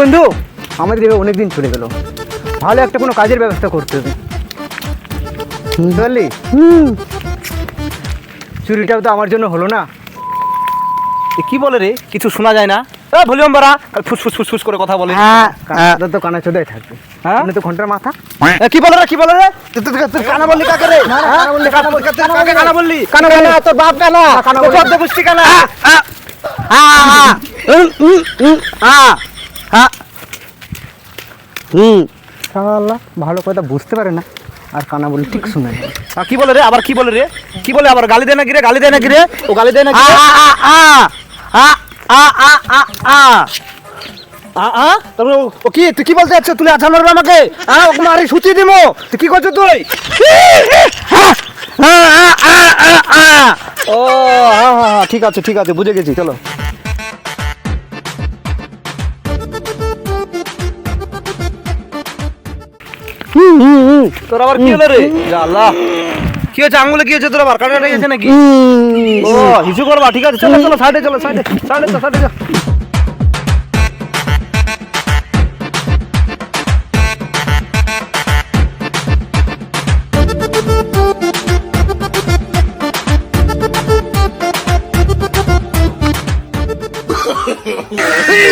বন্ধু। আমাদের এভাবে অনেকদিন চলে গেল। ভালো একটা কোনো কাজের ব্যবস্থা করতে হবে। বুঝতে পারলি? চুরিটাও তো আমার জন্য হলো না। এ কি বলে রে? কিছু শোনা যায় না। এ ভলিউম বাড়া। ফুস ফুস ফুস ফুস করে কথা বলে। হ্যাঁ কানাটা তো কানা চোদাই থাকবে। হ্যাঁ? তো ঘণ্টার মাথা। এ, কি বলে রে? কি বলে রে? তুই তুই তুই কানা বললি কাকে রে? হ্যাঁ? কানা বললি, কানা বললি, কাকে? কানা বললি? কানা। তোর বাপ কানা। কানা বললি। চোদ্দ গোষ্ঠী ভালো কথা বুঝতে পারে না আর কানা বলে ঠিক শুনে না। কি বলে রে আবার কি বলে রে কি বলে আবার গালি দেয় নাকি রে গালি দেয় নাকি রে ও গালি দেয় রে? আ, আ? তারপরে ও- ও কি তুই কি বলতে যাচ্ছ তুই আছা মারবে আমাকে হ্যাঁ ওকে মারি সুচি দিব তুই কি করছ তুই ও হ্যাঁ হ্যাঁ হ্যাঁ, ঠিক আছে ঠিক আছে বুঝে গেছি চলো তোর আবার কি হলো রে? আল্লাহ। কি হয়েছে? আঙ্গুলে কি হয়েছে তোর আবার? কাটা গেছে নাকি? ও হিসু করবা ঠিক আছে চলো চলো সাইডে চলো সাইডে সাইডে সাইডে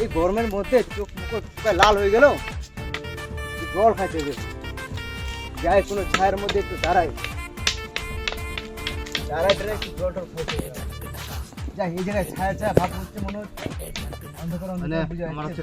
এই গরমের মধ্যে চোখ মুখ চোখে লাল হয়ে গেল। জল খাইতে হবে যাই কোনো ছায়ের মধ্যে একটু দাঁড়াই। দাঁড়াই দাঁড়াই একটু জল টল খাইতে যাই এই জায়গায় ছায়া ছায়া ভাব হচ্ছে মনে হচ্ছে। অন্ধকার মানে অন্ধকার বুঝে আমার হচ্ছে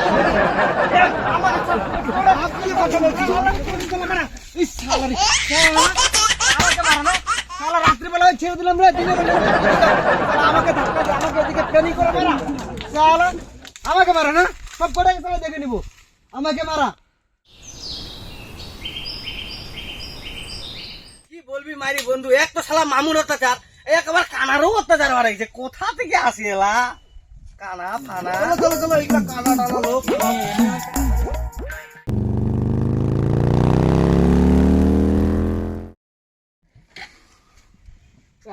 ছেড়ে দিলাম রে বেলা আমাকে ধাক্কা দিয়ে আমাকে এদিকে ট্রেনিং করে মারা শালা আমাকে মারা না সব কটাকে তাহলে দেখে নিব আমাকে মারা কি বলবি মারি বন্ধু? এক তো শালা মামুন অত্যাচার একবার কানারও অত্যাচার গেছে কোথা থেকে আসি এলা? কানা ফানা। চলো চলো চলো এগুলা কানা টানা লোক।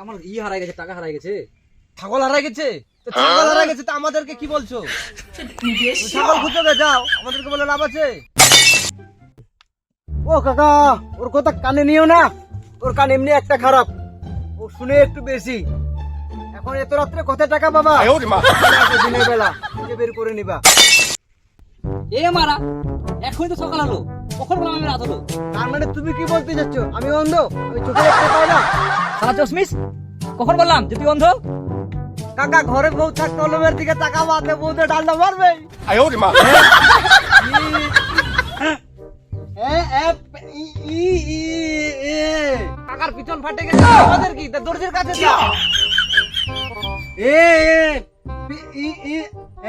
আমার ই হারাই গেছে টাকা হারাই গেছে। ছাগল হারাই গেছে? তো ছাগল হারাই গেছে তো আমাদেরকে কি বলছো? ছাগল খুঁজতে গে যাও। আমাদেরকে বলে লাভ আছে। ও কাকা ওর কথা কানে নিও না। ওর কান এমনি একটা খারাপ। ও শুনে একটু বেশি। এখন এত রাত্রে কত টাকা বাবা দিনের বেলা খুঁজে বের করে নিবা। এ মারা এখনই তো সকাল হলো। কখন বললাম আমি রাত হলো? তার মানে তুমি কি বলতে চাচ্ছ? আমি অন্ধ? আমি চোখে দেখতে পাই না? সারা চশমিস কখন বললাম যে তুই অন্ধ? কাকা ঘরে বউ থাক কলমের দিকে টাকা বাদে বউতে ডালটা মারবে। এ, এ, ই, ই, ই, এ। টাকার পিছন ফাটে গেছে আমাদের কি? তা দর্জির কাছে এ, এ, ই, ই,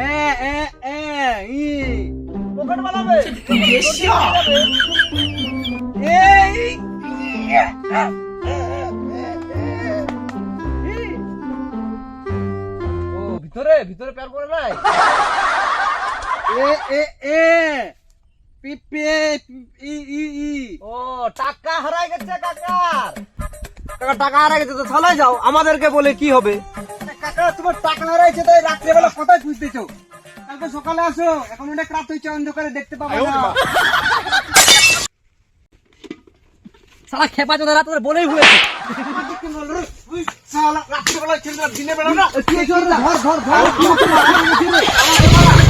এ, এ, এ, ই। পকেট বানাবে। এ, ই, ভিতরে ভিতরে প্যার করে নাই এ এ এ পিপে ই ই ই। ও টাকা হারাই গেছে কাকার টাকা হারাই গেছে তো চলে যাও আমাদেরকে বলে কি হবে? কাকা তোমার টাকা হারাইছে তাই রাত্রে বেলা কোথায় খুঁজতেছো কালকে সকালে আসো এখন অনেক রাত হয়েছে অন্ধকারে দেখতে পাবো না। সারা খেপা চোদা রাত বলেই ভুলেছে রাত্রিবেলা দিনে বেলা না? ধর ধর ধর